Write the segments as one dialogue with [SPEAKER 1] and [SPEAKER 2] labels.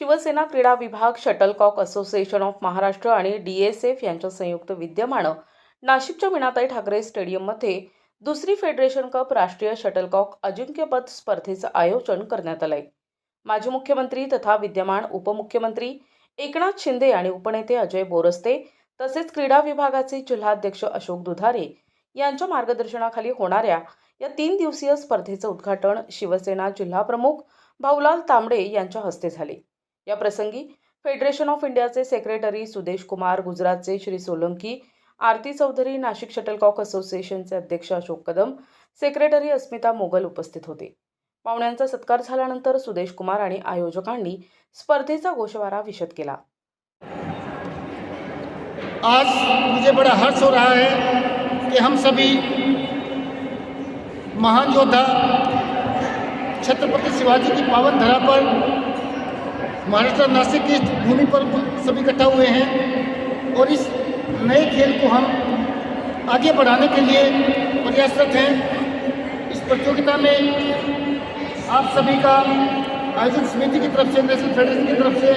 [SPEAKER 1] शिवसेना क्रीडा विभाग shuttlecock association of Maharashtra आणि डी एस एफ यांच्या संयुक्त विद्यमानं नाशिकच्या मीनाताई ठाकरे स्टेडियममध्ये दुसरी फेडरेशन कप राष्ट्रीय शटलकॉक अजिंक्यपद स्पर्धेचं आयोजन करण्यात आलंय. माजी मुख्यमंत्री तथा विद्यमान उपमुख्यमंत्री एकनाथ शिंदे आणि उपनेते अजय बोरस्ते तसेच क्रीडा विभागाचे जिल्हाध्यक्ष अशोक दुधारे यांच्या मार्गदर्शनाखाली होणाऱ्या या तीन दिवसीय स्पर्धेचं उद्घाटन शिवसेना जिल्हाप्रमुख भाऊलाल तांबडे यांच्या हस्ते झाले. या प्रसंगी फेडरेशन ऑफ इंडियाचे सेक्रेटरी सुदेश कुमार गुजरातचे श्री सोलंकी आरती चौधरी नाशिक शटलकॉक असोसिएशनचे अध्यक्ष अशोक कदम सेक्रेटरी अस्मिता मोगल उपस्थित होते. पाहुण्यांचा सत्कार झाल्यानंतर सुदेश कुमार आणि आयोजकांनी स्पर्धेचा गोषवारा विशद केला.
[SPEAKER 2] आज मुझे बड़ा हर्ष हो रहा है कि हम सभी महान योद्धा छत्रपति शिवाजी की पावन धरा पर महाराष्ट्र नासिक की भूमि पर सभी इकट्ठा हुए हैं और इस नए खेल को हम आगे बढ़ाने के लिए प्रयासरत हैं। इस प्रतियोगिता में आप सभी का आयोजन समिति की तरफ़ से, नेशनल फेडरेशन की तरफ़ से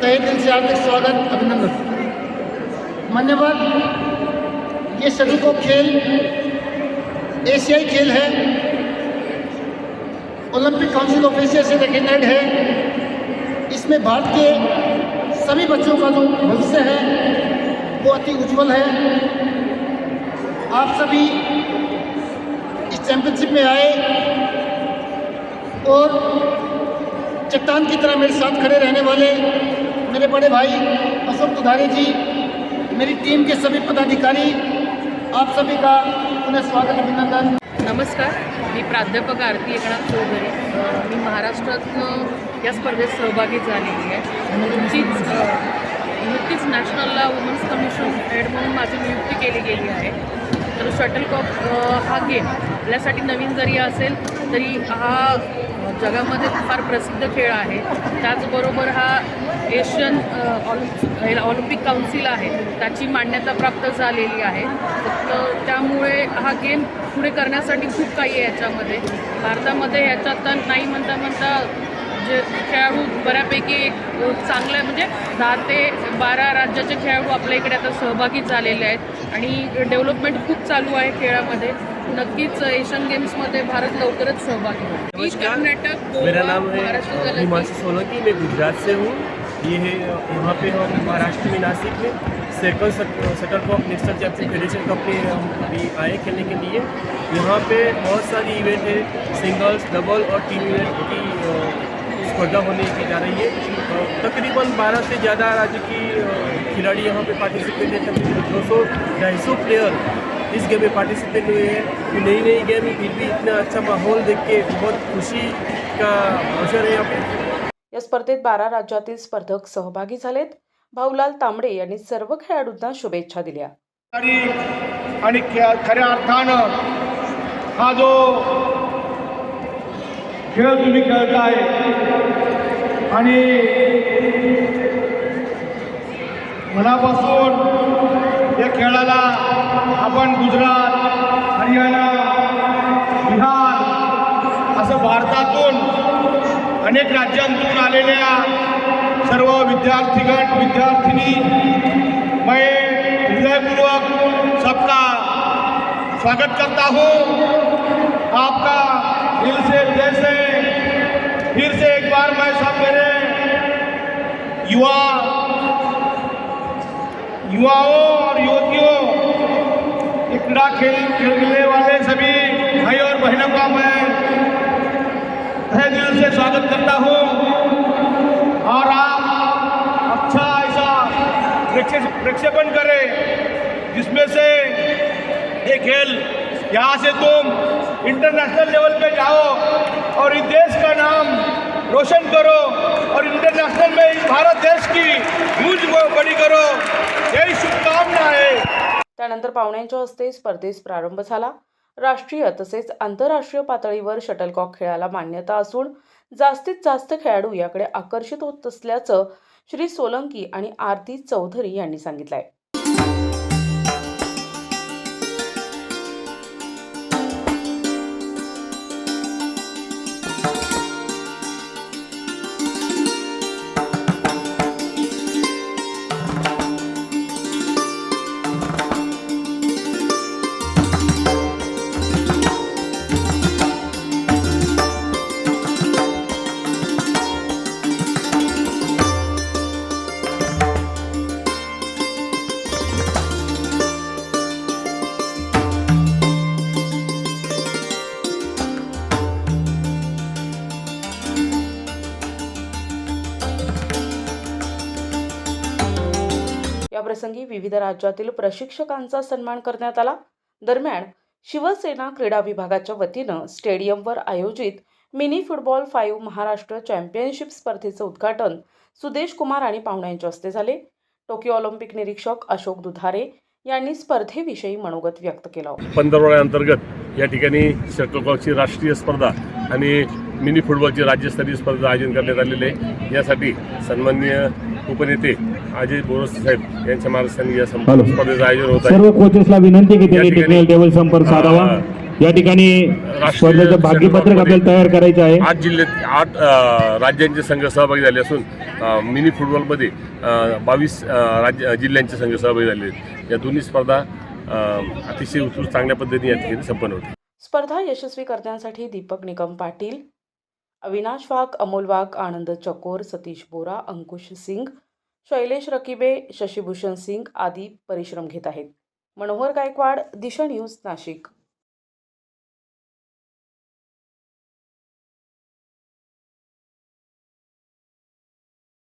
[SPEAKER 2] तहे दिल से हार्दिक स्वागत, अभिनंदन। मान्यवर, ये सभी को खेल, एशियाई खेल है। ओलंपिक काउंसिल ऑफ़ एशिया से रिकग्नाइड है। इसमें भारत के सभी बच्चों का जो भविष्य है, वो अति उज्जवल है। आप सभी इस चैंपियनशिप में आए और चट्टान की तरह मेरे साथ खड़े रहने वाले मेरे बड़े भाई अशोक दुधारे जी, मेरी टीम के सभी पदाधिकारी, आप सभी का पुनः स्वागत अभिनंदन।
[SPEAKER 3] नमस्कार. मी प्राध्यापक आरती एकनाथ चौधरी. मी महाराष्ट्रातनं या स्पर्धेत सहभागी झालेली आहे. नुकतीच नुकतीच नॅशनलला वुमन्स कमिशन हेड म्हणून माझी नियुक्ती केली गेली आहे. तर शटलकॉक हा गेम आपल्यासाठी नवीन जरी असेल तरी हा जगामध्ये फार प्रसिद्ध खेळ आहे. त्याचबरोबर हा Asian uh, Olympic Olympic council आहे. त्याची मान्यता प्राप्त झालेली आहे. फक्त त्यामुळे हा गेम पुढे करण्यासाठी खूप काही आहे याच्यामध्ये. भारतामध्ये ह्याच्यात तर नाही म्हणता म्हणता जे खेळाडू बऱ्यापैकी एक चांगलं म्हणजे दहा ते बारा राज्याचे खेळाडू आपल्या इकडे आता सहभागी झालेले आहेत. आणि डेव्हलपमेंट खूप चालू आहे खेळामध्ये. नक्कीच एशियन गेम्स गेम्समध्ये भारत लवकरच सहभागी होईल. कर्नाटक
[SPEAKER 4] मेरा नाम है हिमांशु सोलंकी मैं गुजरात से हूँ। ये है यहाँ पे हम महाराष्ट्र में नासिक में second shuttle cup national champion federation cup में हम अभी आए खेलने के लिए यहाँ पे बहुत सारी इवेंट है। सिंगल्स डबल और टीम इवेंट की स्पर्धा होने की जा रही है। तकरीबन 12 से ज़्यादा राज्य की खिलाड़ी यहाँ पे पार्टिसिपेट है। तकरीबन दो सौ ढाई सौ प्लेयर इस गेम में पार्टिसिपेट हुए हैं। ये नई नई गेम फिर भी इतना अच्छा माहौल देख के बहुत खुशी का अवसर है यहाँ पे।
[SPEAKER 1] या स्पर्धेत बारा राज्यातील स्पर्धक सहभागी झालेत. भाऊलाल तांबडे यांनी सर्व खेळाडूंना शुभेच्छा दिल्या.
[SPEAKER 5] आणि आणि खऱ्या अर्थानं हा जो खेळ तुम्ही खेळताय आणि मनापासून या आपण गुजरात, हरियाणा, बिहार असं भारतातून अनेक आलेल्या सर्व विद्यार्थीगण, विद्यार्थिनी, मैं हृदयपूर्वक सबका स्वागत करता हूँ। आपका दिल से हृदय से फिर से एक बार मैं सब मेरे युवा युवाओं और युवतियों क्रीड़ा खेल खेलने वाले सभी भाई और बहनों का मैं तहे दिल से स्वागत करता हूँ। और आप अच्छा ऐसा प्रक्षेपण करें, जिसमें से ये खेल, यहाँ से तुम इंटरनेशनल लेवल पे जाओ और इस देश का नाम रोशन करो और इंटरनेशनल भारत देश की गूंज बड़ी करो। यही शुभकामना है
[SPEAKER 1] त्यानंतर पाहुण्यांच्या हस्ते स्पर्धेस प्रारंभ झाला. राष्ट्रीय तसेच आंतरराष्ट्रीय पातळीवर शटलकॉक खेळाला मान्यता असून जास्तीत जास्त खेळाडू याकडे आकर्षित होत असल्याचं श्री सोलंकी आणि आरती चौधरी यांनी सांगितलंय. याप्रसंगी विविध राज्यातील प्रशिक्षकांचा सन्मान करण्यात आला. दरम्यान शिवसेना क्रीडा विभागाच्या वतीनं स्टेडियमवर आयोजित mini football five Maharashtra championship स्पर्धेचं उद्घाटन सुदेश कुमार आणि पाहुण्यांच्या हस्ते झाले. टोकियो ऑलिम्पिक निरीक्षक अशोक दुधारे यांनी स्पर्धेविषयी मनोगत व्यक्त केलं.
[SPEAKER 6] पंधरवड्याअंतर्गत या ठिकाणी शटलकॉकची राष्ट्रीय स्पर्धा आणि मिनी फुटबॉलची राज्यस्तरीय स्पर्धा आयोजन करण्यात आलेली आहे. यासाठी सन्माननीय उपनेते अजय बोरस साहेब यांच्या मार्गदर्शनाने या सं-
[SPEAKER 7] हॅलो.
[SPEAKER 6] स्पर्धेचं आयोजन होत आहे.
[SPEAKER 7] सर्व कोचेसला विनंती की त्यांनी टेक्निकल टेबल संपर्क साधावा. या ठिकाणी स्पर्धेचं भाग्यपत्रक आपल्याला तयार करायचं आहे.
[SPEAKER 6] आठ जिल्ह्यात आठ अ, राज्यांचे संघ सहभागी झाले असून अ, मिनी फुटबॉलमध्ये अ, बावीस अ, राज्य जिल्ह्यांचे संघ सहभागी झाले आहेत. या दोन्ही स्पर्धा अ, अतिशय उत्कृष्ट चांगल्या पद्धतीने या ठिकाणी संपन्न होतील.
[SPEAKER 1] स्पर्धा यशस्वी करण्यासाठी दीपक निकम पाटील अविनाश वाघ अमोल वाघ आनंद चकोर सतीश बोरा अंकुश सिंग शैलेश रकिबे शशिभूषण सिंग आदी परिश्रम घेत आहेत. मनोहर गायकवाड दिशा न्यूज नाशिक.